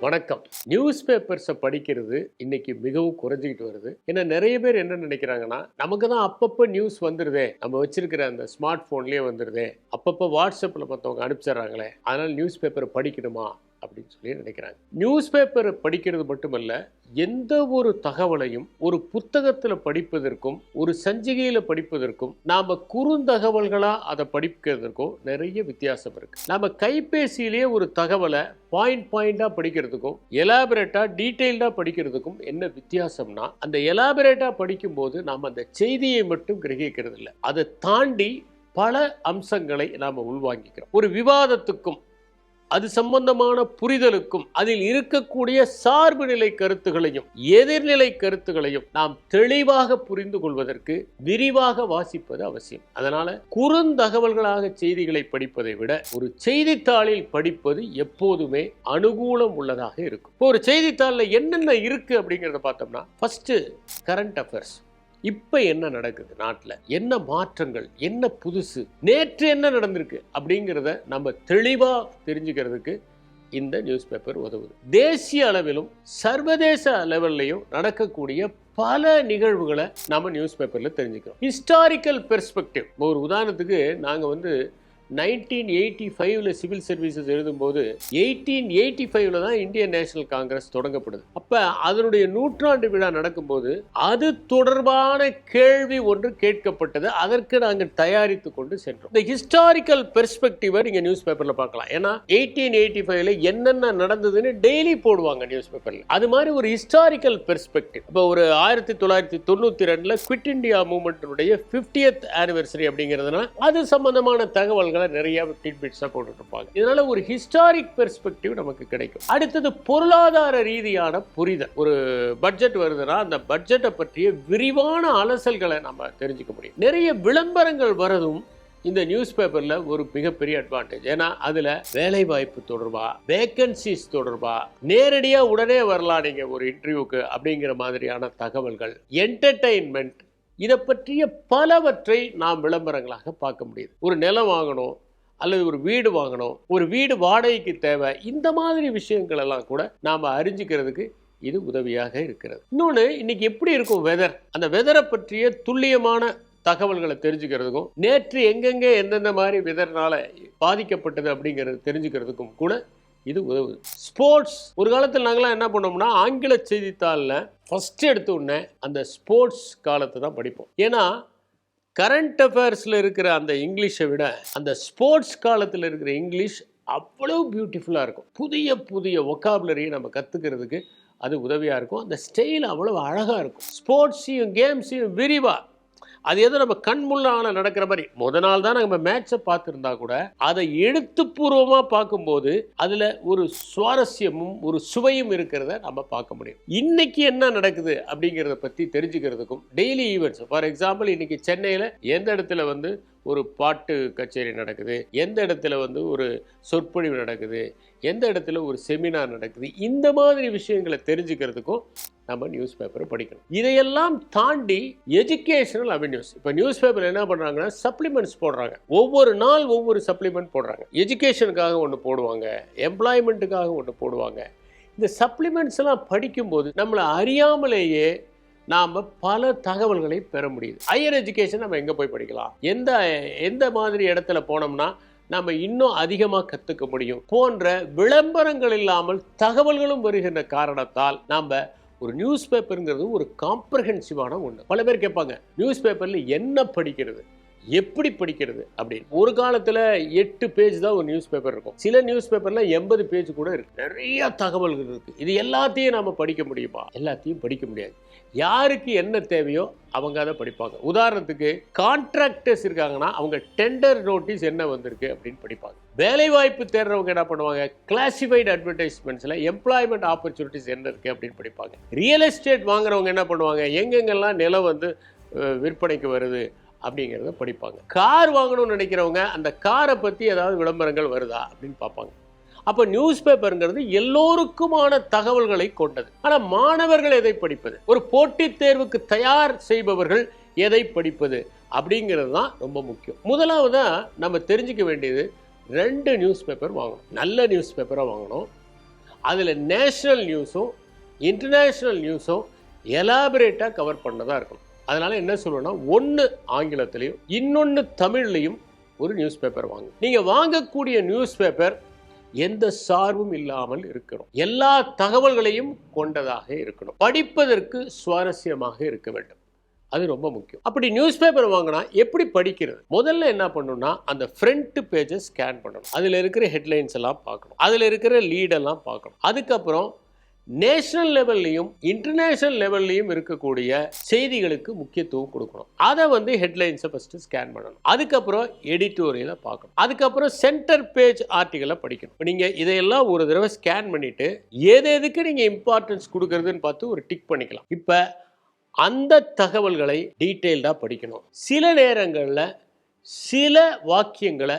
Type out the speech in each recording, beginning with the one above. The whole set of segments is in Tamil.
வணக்கம். நியூஸ் பேப்பர்ஸை படிக்கிறது இன்னைக்கு மிகவும் குறைஞ்சிக்கிட்டு வருது. ஏன்னா நிறைய பேர் என்ன நினைக்கிறாங்கன்னா நமக்கு தான் அப்பப்போ நியூஸ் வந்துருதே. நம்ம வச்சிருக்கிற அந்த ஸ்மார்ட் ஃபோன்லேயே வந்துருதே. அப்பப்போ வாட்ஸ்அப்பில் மற்றவங்க அனுப்பிச்சிடுறாங்களே. அதனால் நியூஸ் பேப்பரை படிக்கணுமா? அப்படின்னு சொல்லி நினைக்கிறாங்க. நியூஸ் பேப்பரை படிக்கிறது மட்டுமல்ல எந்த ஒரு தகவலையும் ஒரு புத்தகத்தில் படிப்பதற்கும் ஒரு சஞ்சிகையில் படிப்பதற்கும் நாம் குறுந்தகவல்களாக அதை படிக்கிறதுக்கும் நிறைய வித்தியாசம் இருக்குது நம்ம கைபேசியிலேயே ஒரு தகவலை பாயிண்ட் பாயிண்டாக படிக்கிறதுக்கும் எலாபரேட்டாக டீட்டெயில்டாக படிக்கிறதுக்கும் என்ன வித்தியாசம்னா அந்த எலாபரேட்டாக படிக்கும்போது நாம் அந்த செய்தியை மட்டும் கிரகிக்கிறது இல்லை அதை தாண்டி பல அம்சங்களை நாம் உள்வாங்கிக்கிறோம். ஒரு விவாதத்துக்கும் அது சம்பந்தமான புரிதலுக்கும் அதில் இருக்கக்கூடிய சார்பு நிலை கருத்துகளையும் எதிர்நிலை கருத்துகளையும் நாம் தெளிவாக புரிந்து கொள்வதற்கு விரிவாக வாசிப்பது அவசியம். அதனால குறுந்தகவல்களாக செய்திகளை படிப்பதை விட ஒரு செய்தித்தாளில் படிப்பது எப்போதுமே அனுகூலம் உள்ளதாக இருக்கும். இப்போ ஒரு செய்தித்தாளில் என்னென்ன இருக்கு அப்படிங்கிறத பார்த்தோம்னா ஃபர்ஸ்ட் கரண்ட் அஃபேர்ஸ் இப்போ என்ன நடக்குது நாட்டில்? என்ன மாற்றங்கள்? என்ன புதுசு? நேற்று என்ன நடந்திருக்கு? அப்படிங்கிறத நம்ம தெளிவாக தெரிஞ்சுக்கிறதுக்கு இந்த நியூஸ் பேப்பர் உதவுது. தேசிய அளவிலும் சர்வதேச லெவல்லையும் நடக்கக்கூடிய பல நிகழ்வுகளை நம்ம நியூஸ் பேப்பரில் தெரிஞ்சுக்கிறோம். ஹிஸ்டாரிக்கல் பெர்ஸ்பெக்டிவ் ஒரு உதாரணத்துக்கு நாங்கள் வந்து நைன்டீன் எயிட்டி ஃபைவ்ல சிவில் சர்வீசஸ் எழுதும்போது எயிட்டீன் எயிட்டி ஃபைவ்ல தான் இந்தியன் நேஷனல் காங்கிரஸ் தொடங்கப்படுது. அப்போ அதனுடைய நூற்றாண்டு விழா நடக்கும்போது அது தொடர்பான கேள்வி ஒன்று கேட்கப்பட்டது. அதற்கு நாங்கள் தயாரித்து கொண்டு சென்றோம். இந்த ஹிஸ்டாரிக்கல் பெர்ஸ்பெக்டிவை நீங்கள் நியூஸ் பேப்பரில் பார்க்கலாம். ஏன்னா எயிட்டீன் எயிட்டி ஃபைவ்ல என்னென்ன நடந்ததுன்னு டெய்லி போடுவாங்க நியூஸ் பேப்பரில் அது மாதிரி ஒரு ஹிஸ்டாரிக்கல் பெர்ஸ்பெக்டிவ் இப்போ ஒரு ஆயிரத்தி தொள்ளாயிரத்தி தொண்ணூற்றி ரெண்டுல குவிட் இந்தியா மூமெண்ட்டுடைய ஃபிஃப்டியத் ஆனிவர்சரி அப்படிங்கிறதுனா அது சம்பந்தமான தகவல்கள் விஷயங்களை நிறைய டிட்பிட்ஸாக போட்டுட்ருப்பாங்க. இதனால ஒரு ஹிஸ்டாரிக் பெர்ஸ்பெக்டிவ் நமக்கு கிடைக்கும். அடுத்தது பொருளாதார ரீதியான புரிதல். ஒரு பட்ஜெட் வருதுன்னா அந்த பட்ஜெட்டை பற்றிய விரிவான அலசல்களை நம்ம தெரிஞ்சுக்க முடியும். நிறைய விளம்பரங்கள் வரதும் இந்த நியூஸ் பேப்பரில் ஒரு மிகப்பெரிய அட்வான்டேஜ் ஏன்னா அதில் வேலை வாய்ப்பு தொடர்பாக வேக்கன்சிஸ் தொடர்பாக நேரடியாக உடனே வரலாம் நீங்கள் ஒரு இன்டர்வியூக்கு அப்படிங்கிற மாதிரியான தகவல்கள் என்டர்டெயின்மெண்ட் இதை பற்றிய பலவற்றை நாம் விளம்பரங்களாக பார்க்க முடியுது. ஒரு நிலம் வாங்கணும் அல்லது ஒரு வீடு வாங்கணும் ஒரு வீடு வாடகைக்கு தேவை இந்த மாதிரி விஷயங்கள் எல்லாம் கூட நாம் அறிஞ்சிக்கிறதுக்கு இது உதவியாக இருக்கிறது. இன்னொன்று இன்னைக்கு எப்படி இருக்கும் வெதர் அந்த வெதரை பற்றிய துல்லியமான தகவல்களை தெரிஞ்சுக்கிறதுக்கும் நேற்று எங்கெங்கே எந்தெந்த மாதிரி வெதர்னால பாதிக்கப்பட்டது அப்படிங்கிறது தெரிஞ்சுக்கிறதுக்கும் கூட இது உதவுது ஸ்போர்ட்ஸ் ஒரு காலத்தில் நாங்களாம் என்ன பண்ணோம்னா ஆங்கில செய்தித்தாளில் ஃபஸ்ட் எடுத்த உடனே அந்த ஸ்போர்ட்ஸ் காலத்தை தான் படிப்போம். ஏன்னா கரண்ட் அஃபேர்ஸில் இருக்கிற அந்த இங்கிலீஷை விட அந்த ஸ்போர்ட்ஸ் காலத்தில் இருக்கிற இங்கிலீஷ் அவ்வளோ பியூட்டிஃபுல்லாக இருக்கும். புதிய புதிய ஒக்காபுலரியை நம்ம கற்றுக்கிறதுக்கு அது உதவியாக இருக்கும். அந்த ஸ்டைல் அவ்வளோ அழகாக இருக்கும். ஸ்போர்ட்ஸையும் கேம்ஸையும் விரிவாக அது எதோ நம்ம கண் முன்னால நடக்கிற மாதிரி. முத நாள் தான் நம்ம மேட்சை பார்த்துருந்தா கூட அதை எழுத்துப்பூர்வமாக பார்க்கும்போது அதில் ஒரு சுவாரஸ்யமும் ஒரு சுவையும் இருக்கிறத நம்ம பார்க்க முடியும். இன்னைக்கு என்ன நடக்குது அப்படிங்கிறத பற்றி தெரிஞ்சுக்கிறதுக்கும் டெய்லி ஈவெண்ட்ஸ் ஃபார் எக்ஸாம்பிள் இன்னைக்கு சென்னையில் எந்த இடத்துல வந்து ஒரு பாட்டு கச்சேரி நடக்குது. எந்த இடத்துல வந்து ஒரு சொற்பொழிவு நடக்குது? எந்த இடத்துல ஒரு செமினார் நடக்குது? இந்த மாதிரி விஷயங்களை தெரிஞ்சுக்கிறதுக்கும் நம்ம நியூஸ் பேப்பரை படிக்கணும். இதையெல்லாம் தாண்டி எஜுகேஷனல் அவென்யூஸ் இப்போ நியூஸ் பேப்பர் என்ன பண்ணுறாங்கன்னா சப்ளிமெண்ட்ஸ் போடுறாங்க. ஒவ்வொரு நாள் ஒவ்வொரு சப்ளிமெண்ட் போடுறாங்க. எஜுகேஷனுக்காக ஒன்று போடுவாங்க. எம்ப்ளாய்மெண்ட்டுக்காக ஒன்று போடுவாங்க. இந்த சப்ளிமெண்ட்ஸ் எல்லாம் படிக்கும்போது நம்மளை அறியாமலேயே நாம் பல தகவல்களை பெற முடியுது. ஹையர் எஜுகேஷன் நம்ம எங்கே போய் படிக்கலாம்? எந்த எந்த மாதிரி இடத்துல போனோம்னா நம்ம இன்னும் அதிகமாக கற்றுக்க முடியும். போன்ற விளம்பரங்கள் இல்லாமல் தகவல்களும் வருகின்ற காரணத்தால் நாம் ஒரு நியூஸ் பேப்பருங்கிறது ஒரு காம்ப்ரஹென்சிவான ஒன்று பல பேர் கேட்பாங்க நியூஸ் பேப்பரில் என்ன படிக்கிறது? எப்படி படிக்கிறது? அப்படின்னு. ஒரு காலத்தில் எட்டு பேஜ் தான் ஒரு நியூஸ் பேப்பர் இருக்கும். சில நியூஸ் பேப்பரில் எண்பது பேஜ் கூட இருக்கு. நிறைய தகவல்கள் இருக்கு. இது எல்லாத்தையும் நம்ம படிக்க முடியுமா? எல்லாத்தையும் படிக்க முடியாது. யாருக்கு என்ன தேவையோ அவங்க அதை படிப்பாங்க. உதாரணத்துக்கு கான்ட்ராக்டர்ஸ் இருக்காங்கன்னா அவங்க டெண்டர் நோட்டீஸ் என்ன வந்திருக்கு அப்படின்னு படிப்பாங்க. வேலைவாய்ப்பு தேடுறவங்க என்ன பண்ணுவாங்க? கிளாசிஃபைடு அட்வர்டைஸ்மெண்ட்ஸில் எம்ப்ளாய்மெண்ட் ஆப்பர்ச்சுனிட்டிஸ் என்ன இருக்குது அப்படின்னு படிப்பாங்க. ரியல் எஸ்டேட் வாங்குறவங்க என்ன பண்ணுவாங்க? எங்கெங்கெல்லாம் நிலம் வந்து விற்பனைக்கு வருது அப்படிங்கிறத படிப்பாங்க. கார் வாங்கணும்னு நினைக்கிறவங்க அந்த காரை பற்றி ஏதாவது விளம்பரங்கள் வருதா அப்படின்னு பார்ப்பாங்க. அப்போ நியூஸ் பேப்பருங்கிறது எல்லோருக்குமான தகவல்களை கொண்டது. ஆனால் மாணவர்கள் எதை படிப்பது? ஒரு போட்டித் தேர்வுக்கு தயார் செய்பவர்கள் எதை படிப்பது? அப்படிங்கிறது தான் ரொம்ப முக்கியம். முதலாவதாக நம்ம தெரிஞ்சுக்க வேண்டியது ரெண்டு நியூஸ் பேப்பர் வாங்கணும். நல்ல நியூஸ் பேப்பராக வாங்கணும். அதில் நேஷ்னல் நியூஸும் இன்டர்நேஷ்னல் நியூஸும் எலாபரேட்டாக கவர் பண்ணதாக இருக்கணும். அதனால் என்ன சொல்லணும்னா ஒன்று ஆங்கிலத்திலையும் இன்னொன்று தமிழ்லையும் ஒரு நியூஸ் பேப்பர் வாங்க. நீங்கள் வாங்கக்கூடிய நியூஸ் பேப்பர் எந்த சார்பும் இல்லாமல் இருக்கணும் எல்லா தகவல்களையும் கொண்டதாக இருக்கணும். படிப்பதற்கு சுவாரஸ்யமாக இருக்க வேண்டும். அது ரொம்ப முக்கியம். அப்படி நியூஸ் பேப்பர் வாங்கினா எப்படி படிக்கிறது? முதல்ல என்ன பண்ணணும்னா அந்த ஃப்ரண்ட் பேஜை ஸ்கேன் பண்ணணும். அதில் இருக்கிற ஹெட்லைன்ஸ் எல்லாம் பார்க்கணும். அதில் இருக்கிற லீடெல்லாம் பார்க்கணும். அதுக்கப்புறம் நேஷனல் லெவல்லையும் இன்டர்நேஷனல் லெவல்லையும் இருக்கக்கூடிய செய்திகளுக்கு முக்கியத்துவம் கொடுக்கணும். அதை வந்து ஹெட்லைன்ஸை ஃபஸ்ட்டு ஸ்கேன் பண்ணணும். அதுக்கப்புறம் எடிட்டோரியலை பார்க்கணும். அதுக்கப்புறம் சென்டர் பேஜ் ஆர்டிகளை படிக்கணும். இப்போ நீங்கள் இதையெல்லாம் ஒரு தடவை ஸ்கேன் பண்ணிவிட்டு எது எதுக்கு நீங்கள் இம்பார்ட்டன்ஸ் கொடுக்குறதுன்னு பார்த்து ஒரு டிக் பண்ணிக்கலாம். இப்போ அந்த தகவல்களை டீட்டெயில்டாக படிக்கணும். சில நேரங்களில் சில வாக்கியங்களை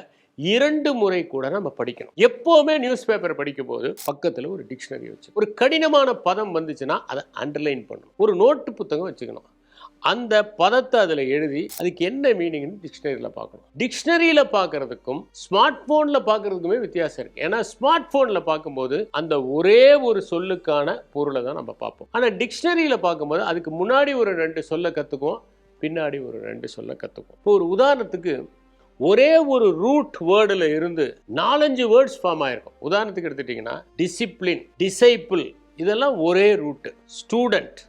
இரண்டு முறை கூட நம்ம படிக்கணும். எப்போவுமே நியூஸ் பேப்பர் படிக்கும்போது பக்கத்தில் ஒரு டிக்ஷனரி வச்சு ஒரு கடினமான பதம் வந்துச்சுன்னா அதை அண்டர்லைன் பண்ணணும். ஒரு நோட்டு புத்தகம் வச்சுக்கணும். அந்த பதத்தை அதில் எழுதி அதுக்கு என்ன மீனிங்னு டிக்ஷனரியில் பார்க்கணும். டிக்ஷனரியில் பார்க்கறதுக்கும் ஸ்மார்ட் ஃபோனில் பார்க்கறதுக்குமே வித்தியாசம் இருக்குது ஏன்னா ஸ்மார்ட் ஃபோனில் பார்க்கும்போது அந்த ஒரே ஒரு சொல்லுக்கான பொருளை தான் நம்ம பார்ப்போம். ஆனால் டிக்ஷனரியில் பார்க்கும்போது அதுக்கு முன்னாடி ஒரு ரெண்டு சொல்ல கற்றுக்குவோம் பின்னாடி ஒரு ரெண்டு சொல்ல கற்றுக்குவோம் இப்போ ஒரு உதாரணத்துக்கு ஒரே ஒரு ரூட் வேர்டில் இருந்து நாலஞ்சு வேர்ட்ஸ் ஃபார்ம் ஆயிருக்கும். உதாரணத்துக்கு எடுத்துட்டிங்கன்னா டிசிப்ளின் டிசைபிள் இதெல்லாம் ஒரே ரூட்டு ஸ்டூடெண்ட்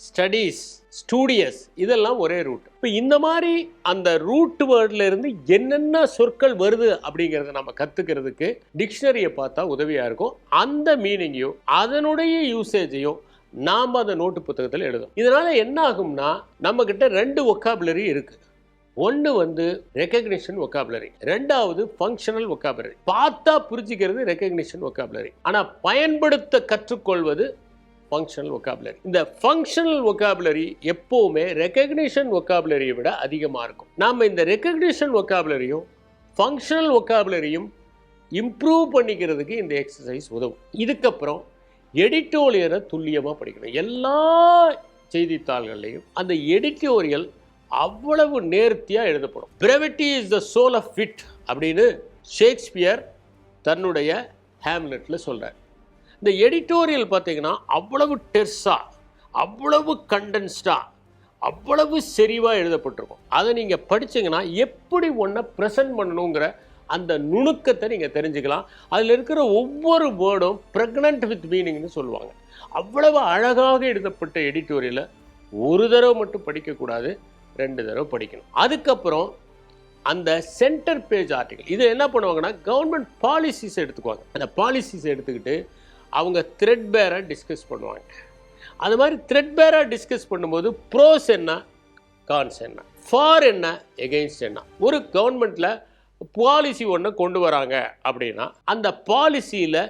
ஸ்டடீஸ் ஸ்டூடியஸ் இதெல்லாம் ஒரே ரூட் இப்போ இந்த மாதிரி அந்த ரூட் வேர்டில் இருந்து என்னென்ன சொற்கள் வருது அப்படிங்கிறத நம்ம கற்றுக்கிறதுக்கு டிக்ஷனரியை பார்த்தா உதவியாக இருக்கும். அந்த மீனிங்கையும் அதனுடைய யூசேஜையும் நாம் அந்த நோட்டு புத்தகத்தில் எழுதும் இதனால் என்ன ஆகும்னா நம்மக்கிட்ட ரெண்டு ஒக்காபுலரி இருக்குது ஒன்று வந்து ரெக்கக்னிஷன் ஒக்காபுலரி ரெண்டாவது ஃபங்க்ஷனல் ஒக்காபுலரி பார்த்தா புரிஞ்சுக்கிறது ரெக்கக்னிஷன் ஒக்காபுலரி ஆனால் பயன்படுத்த கற்றுக்கொள்வது ஃபங்க்ஷனல் ஒக்காபுலரி இந்த ஃபங்க்ஷனல் ஒக்காபுலரி எப்போவுமே ரெக்கக்னிஷன் ஒக்காபுலரியை விட அதிகமாக இருக்கும். நாம் இந்த ரெக்கக்னிஷன் ஒக்காபுலரியும் ஃபங்க்ஷனல் ஒக்காபுலரியும் இம்ப்ரூவ் பண்ணிக்கிறதுக்கு இந்த எக்ஸசைஸ் உதவும். இதுக்கப்புறம் எடிட்டோரியலை துல்லியமாக படிக்கணும். எல்லா செய்தித்தாள்கள்லையும் அந்த எடிட்டோரியல் அவ்வளவு நேர்த்தியாக எழுதப்படும். Brevity is the soul of wit அப்படின்னு ஷேக்ஸ்பியர் தன்னுடைய ஹேம்லெட்டில் சொல்கிறார் இந்த எடிட்டோரியல் பார்த்தீங்கன்னா அவ்வளவு டெர்ஸாக அவ்வளவு கண்டென்ஸ்டாக அவ்வளவு செறிவாக எழுதப்பட்டிருக்கும். அதை நீங்கள் படித்தீங்கன்னா எப்படி ஒன்றை ப்ரெசன்ட் பண்ணணுங்கிற அந்த நுணுக்கத்தை நீங்கள் தெரிஞ்சுக்கலாம். அதில் இருக்கிற ஒவ்வொரு வேர்டும் ப்ரெக்னன்ட் வித் மீனிங்னு சொல்லுவாங்க. அவ்வளவு அழகாக எழுதப்பட்ட எடிட்டோரியலை ஒரு தடவை மட்டும் படிக்கக்கூடாது. ரெண்டு தடவை படிக்கணும். அதுக்கப்புறம் அந்த சென்டர் பேஜ் ஆர்டிகல் இது என்ன பண்ணுவாங்கன்னா கவர்மெண்ட் பாலிசிஸ் எடுத்துக்குவாங்க. அந்த பாலிசிஸ் எடுத்துக்கிட்டு அவங்க த்ரெட் பேராக டிஸ்கஸ் பண்ணுவாங்க. அது மாதிரி த்ரெட் பேராக டிஸ்கஸ் பண்ணும்போது ப்ரோஸ் என்ன கான்ஸ் என்ன? ஃபார் என்ன எகெயின்ஸ்ட் என்ன? ஒரு கவர்மெண்ட்டில் பாலிசி ஒன்று கொண்டு வராங்க அப்படின்னா அந்த பாலிசியில்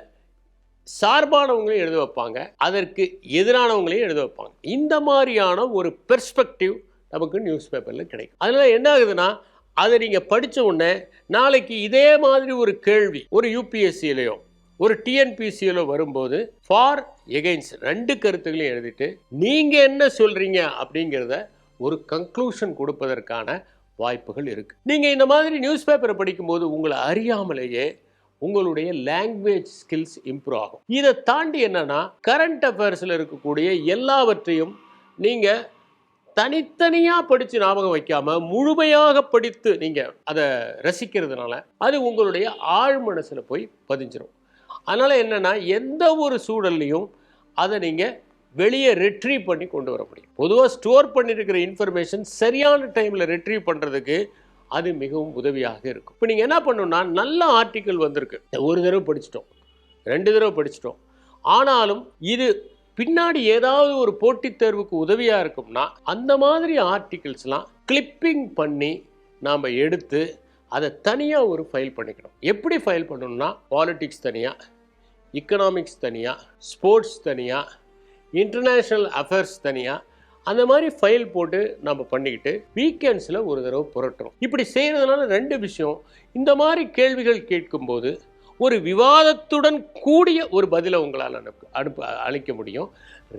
சார்பானவங்களையும் எழுத வைப்பாங்க அதற்கு எதிரானவங்களையும் எழுத வைப்பாங்க. இந்த மாதிரியான ஒரு பெர்ஸ்பெக்டிவ் நமக்கு நியூஸ் பேப்பரில் கிடைக்கும். அதனால் என்ன ஆகுதுன்னா அதை நீங்கள் படித்த உடனே நாளைக்கு இதே மாதிரி ஒரு கேள்வி ஒரு யூபிஎஸ்சியிலையோ ஒரு டிஎன்பிசியிலோ வரும்போது ஃபார் எகெயின்ஸ் ரெண்டு கருத்துகளையும் எழுதிட்டு நீங்கள் என்ன சொல்கிறீங்க அப்படிங்கிறத ஒரு கன்க்ளூஷன் கொடுப்பதற்கான வாய்ப்புகள் இருக்குது நீங்கள் இந்த மாதிரி நியூஸ் பேப்பரை படிக்கும்போது உங்களை அறியாமலேயே உங்களுடைய லாங்குவேஜ் ஸ்கில்ஸ் இம்ப்ரூவ் ஆகும். இதை தாண்டி என்னென்னா கரண்ட் அஃபேர்ஸில் இருக்கக்கூடிய எல்லாவற்றையும் நீங்கள் தனித்தனியாக படித்து ஞாபகம் வைக்காமல் முழுமையாக படித்து நீங்கள் அதை ரசிக்கிறதுனால அது உங்களுடைய ஆழ் மனசில் போய் பதிஞ்சிடும் அதனால் என்னென்னா எந்த ஒரு சூழல்லையும் அதை நீங்கள் வெளியே ரெட்ரீவ் பண்ணி கொண்டு வர முடியும். பொதுவாக ஸ்டோர் பண்ணியிருக்கிற இன்ஃபர்மேஷன் சரியான டைமில் ரெட்ரீவ் பண்ணுறதுக்கு அது மிகவும் உதவியாக இருக்கும். இப்போ நீங்கள் என்ன பண்ணணும்னா நல்ல ஆர்டிக்கல் வந்திருக்கு. ஒரு தடவை படிச்சிட்டோம். ரெண்டு தடவை படிச்சிட்டோம். ஆனாலும் இது பின்னாடி ஏதாவது ஒரு போட்டித் தேர்வுக்கு உதவியாக இருக்கும்னா அந்த மாதிரி ஆர்டிகிள்ஸ்லாம் கிளிப்பிங் பண்ணி நாம் எடுத்து அதை தனியாக ஒரு ஃபைல் பண்ணிக்கணும். எப்படி ஃபைல் பண்ணணும்னா பாலிட்டிக்ஸ் தனியாக எக்கனாமிக்ஸ் தனியாக ஸ்போர்ட்ஸ் தனியாக இன்டர்நேஷ்னல் அஃபேர்ஸ் தனியாக அந்த மாதிரி ஃபைல் போட்டு நம்ம பண்ணிக்கிட்டு வீக்கெண்ட்ஸில் ஒரு தடவை புரட்டுறோம் இப்படி செய்கிறதுனால ரெண்டு விஷயம் இந்த மாதிரி கேள்விகள் கேட்கும்போது ஒரு விவாதத்துடன் கூடிய ஒரு பதிலை உங்களால் அனுப்பு அனுப்ப அளிக்க முடியும்.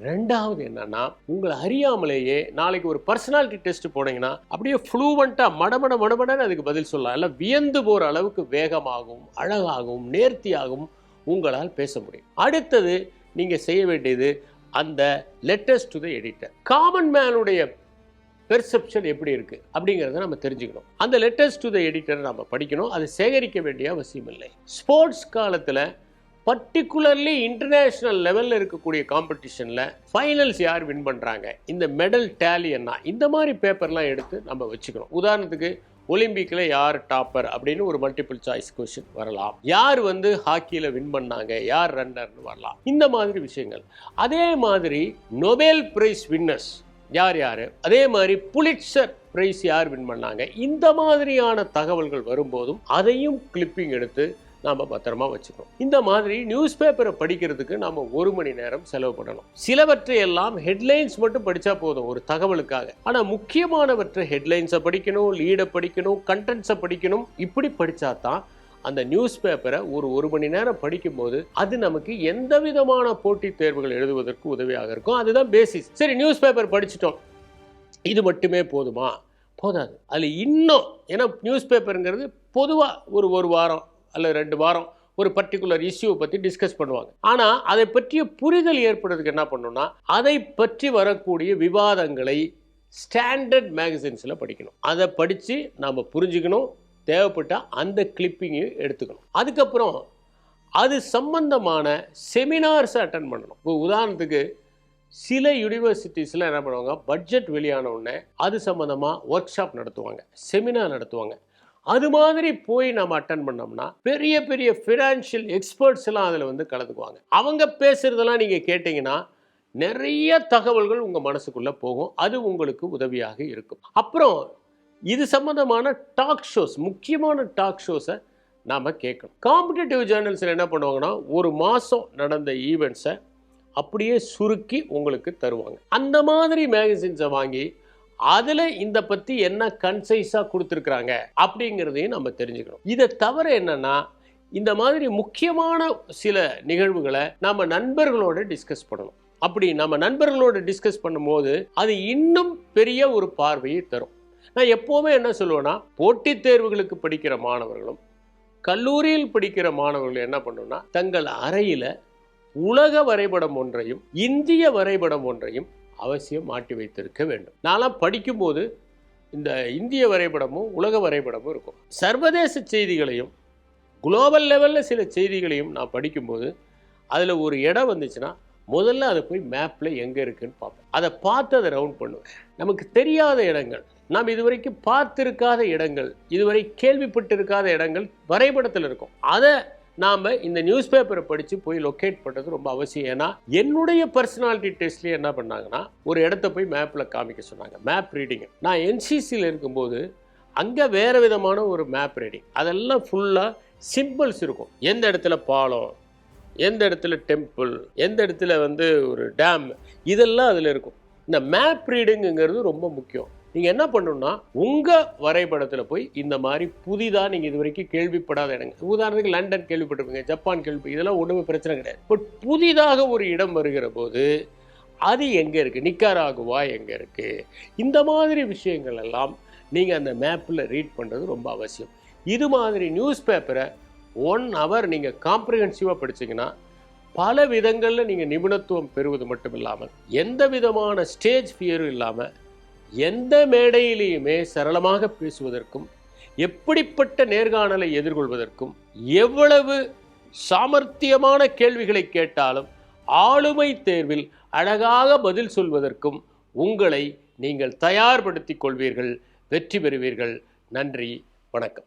ரெண்டாவது என்னன்னா உங்களை அறியாமலேயே நாளைக்கு ஒரு பர்சனாலிட்டி டெஸ்ட் போனீங்கன்னா அப்படியே ஃப்ளூவெண்ட்டாக மடமட மடமடன்னு அதுக்கு பதில் சொல்லலாம். இல்லை வியந்து போகிற அளவுக்கு வேகமாகவும் அழகாகவும் நேர்த்தியாகவும் உங்களால் பேச முடியும். அடுத்தது நீங்கள் செய்ய வேண்டியது அந்த letters to the editor common மேனுடைய perception எப்படி இருக்குது அப்படிங்கிறத நம்ம தெரிஞ்சுக்கணும். அந்த லெட்டர்ஸ் டு த எடிட்டர் நம்ம படிக்கணும். அதை சேகரிக்க வேண்டிய அவசியம் இல்லை. ஸ்போர்ட்ஸ் காலத்தில் பர்டிகுலர்லி இன்டர்நேஷ்னல் லெவலில் இருக்கக்கூடிய காம்படிஷனில் ஃபைனல்ஸ் யார் வின் பண்ணுறாங்க இந்த மெடல் டேலி என்ன? இந்த மாதிரி பேப்பர்லாம் எடுத்து நம்ம வச்சுக்கணும். உதாரணத்துக்கு ஒலிம்பிக்கில் யார் டாப்பர் அப்படின்னு ஒரு மல்டிபிள் சாய்ஸ் கொஷின் வரலாம். யார் வந்து ஹாக்கியில் வின் பண்ணாங்க? யார் ரன்னர்னு வரலாம். இந்த மாதிரி விஷயங்கள். அதே மாதிரி நொபேல் பிரைஸ் வின்னர்ஸ் யார் யார்? அதே மாதிரி புலிட்சர் பிரைஸ் யார் வின் பண்ணாங்க? இந்த மாதிரியான தகவல்கள் வரும்போதும் அதையும் கிளிப்பிங் எடுத்து நாம் பத்திரமா வச்சுக்கணும். இந்த மாதிரி நியூஸ் பேப்பரை படிக்கிறதுக்கு நாம் ஒரு மணி நேரம் செலவு பண்ணணும். சிலவற்றை எல்லாம் ஹெட்லைன்ஸ் மட்டும் படித்தா போதும் ஒரு தகவலுக்காக. ஆனால் முக்கியமானவற்றை ஹெட்லைன்ஸை படிக்கணும் லீடை படிக்கணும் கண்டென்ட்ஸை படிக்கணும் இப்படி படித்தா தான் அந்த நியூஸ் பேப்பரை ஒரு ஒரு மணி நேரம் படிக்கும்போது அது நமக்கு எந்த விதமான போட்டித் தேர்வுகள் எழுதுவதற்கு உதவியாக இருக்கும் அதுதான் பேசிஸ் சரி நியூஸ் பேப்பர் படிச்சிட்டோம். இது மட்டுமே போதுமா? போதாது. அதில் இன்னும் ஏன்னா நியூஸ் பேப்பருங்கிறது பொதுவாக ஒரு ஒரு வாரம் அல்லது ரெண்டு வாரம் ஒரு பர்டிகுலர் இஷ்யூவை பற்றி டிஸ்கஸ் பண்ணுவாங்க. ஆனால் அதை பற்றிய புரிதல் ஏற்படுறதுக்கு என்ன பண்ணணும்னா அதை பற்றி வரக்கூடிய விவாதங்களை ஸ்டாண்டர்ட் மேகசின்ஸில் படிக்கணும். அதை படித்து நாம் புரிஞ்சுக்கணும் தேவைப்பட்டால் அந்த கிளிப்பிங்கையும் எடுத்துக்கணும். அதுக்கப்புறம் அது சம்பந்தமான செமினார்ஸை அட்டன் பண்ணணும். இப்போ உதாரணத்துக்கு சில யூனிவர்சிட்டிஸில் என்ன பண்ணுவாங்க? பட்ஜெட் வெளியான உடனே அது சம்மந்தமாக ஒர்க் ஷாப் நடத்துவாங்க செமினார் நடத்துவாங்க. அது மாதிரி போய் நம்ம அட்டன் பண்ணோம்னா பெரிய பெரிய ஃபினான்ஷியல் எக்ஸ்பர்ட்ஸ் எல்லாம் அதில் வந்து கலந்துக்குவாங்க. அவங்க பேசுகிறதெல்லாம் நீங்கள் கேட்டிங்கன்னா நிறைய தகவல்கள் உங்கள் மனசுக்குள்ளே போகும். அது உங்களுக்கு உதவியாக இருக்கும். அப்புறம் இது சம்மந்தமான டாக் ஷோஸ் முக்கியமான டாக் ஷோஸை நாம் கேட்கணும். காம்படிட்டிவ் ஜேர்னல்ஸில் என்ன பண்ணுவாங்கன்னா ஒரு மாதம் நடந்த ஈவெண்ட்ஸை அப்படியே சுருக்கி உங்களுக்கு தருவாங்க. அந்த மாதிரி மேகசின்ஸை வாங்கி அதில் இந்த பற்றி என்ன கன்சைஸாக கொடுத்துருக்குறாங்க அப்படிங்கிறதையும் நம்ம தெரிஞ்சுக்கணும். இதை தவிர என்னென்னா இந்த மாதிரி முக்கியமான சில நிகழ்வுகளை நம்ம நண்பர்களோடு டிஸ்கஸ் பண்ணணும். அப்படி நம்ம நண்பர்களோட டிஸ்கஸ் பண்ணும்போது அது இன்னும் பெரிய ஒரு பார்வையை தரும். நான் எப்போவுமே என்ன சொல்லுவேன்னா போட்டித் தேர்வுகளுக்கு படிக்கிற மாணவர்களும் கல்லூரியில் படிக்கிற மாணவர்கள் என்ன பண்ணணும்னா தங்கள் அறையில் உலக வரைபடம் ஒன்றையும் இந்திய வரைபடம் ஒன்றையும் அவசியம் மாட்டி வைத்திருக்க வேண்டும். நான்லாம் படிக்கும்போது இந்த இந்திய வரைபடமும் உலக வரைபடமும் இருக்கும். சர்வதேச செய்திகளையும் குளோபல் லெவலில் சில செய்திகளையும் நான் படிக்கும்போது அதில் ஒரு இடம் வந்துச்சுன்னா முதல்ல அதை போய் மேப்பில் எங்கே இருக்குன்னு பார்ப்பேன் அதை பார்த்து அதை ரவுண்ட் பண்ணுவேன் நமக்கு தெரியாத இடங்கள் நாம் இதுவரைக்கும் பார்த்துருக்காத இடங்கள் இதுவரை கேள்விப்பட்டிருக்காத இடங்கள் வரைபடத்தில் இருக்கும். அதை நாம் இந்த நியூஸ் பேப்பரை படித்து போய் லொக்கேட் பண்ணுறது ரொம்ப அவசியம். ஏன்னா என்னுடைய பர்சனாலிட்டி டெஸ்ட்லேயே என்ன பண்ணாங்கன்னா ஒரு இடத்த போய் மேப்பில் காமிக்க சொன்னாங்க. மேப் ரீடிங் நான் என்சிசியில் இருக்கும்போது அங்கே வேறு விதமான ஒரு மேப் ரீடிங் அதெல்லாம் ஃபுல்லாக சிம்பிள்ஸ் இருக்கும். எந்த இடத்துல பாலம் எந்த இடத்துல டெம்பிள் எந்த இடத்துல வந்து ஒரு டேம் இதெல்லாம் அதில் இருக்கும். இந்த மேப் ரீடிங்குங்கிறது ரொம்ப முக்கியம். நீங்கள் என்ன பண்ணணும்னா உங்கள் வரைபடத்தில் போய் இந்த மாதிரி புதிதாக நீங்கள் இது வரைக்கும் கேள்விப்படாத இடங்கள் உதாரணத்துக்கு லண்டன் கேள்விப்பட்டிருப்பீங்க ஜப்பான் கேள்வி இதெல்லாம் ஒன்றுமே பிரச்சனை கிடையாது. பட் புதிதாக ஒரு இடம் வருகிற போது அது எங்கே இருக்குது நிக்காராகுவா எங்கே இருக்குது இந்த மாதிரி விஷயங்கள் எல்லாம் நீங்கள் அந்த மேப்பில் ரீட் பண்ணுறது ரொம்ப அவசியம். இது மாதிரி நியூஸ் பேப்பரை ஒன் ஹவர் நீங்கள் காம்ப்ரிஹென்சிவாக படிச்சீங்கன்னா பல விதங்களில் நீங்கள் நிபுணத்துவம் பெறுவது மட்டும் இல்லாமல் எந்த விதமான ஸ்டேஜ் ஃபியரும் இல்லாமல் எந்த மேடையிலையுமே சரளமாக பேசுவதற்கும் எப்படிப்பட்ட நேர்காணலை எதிர்கொள்வதற்கும் எவ்வளவு சாமர்த்தியமான கேள்விகளை கேட்டாலும் ஆளுமை தேர்வில் அழகாக பதில் சொல்வதற்கும் உங்களை நீங்கள் தயார்படுத்திக் கொள்வீர்கள் வெற்றி பெறுவீர்கள். நன்றி வணக்கம்.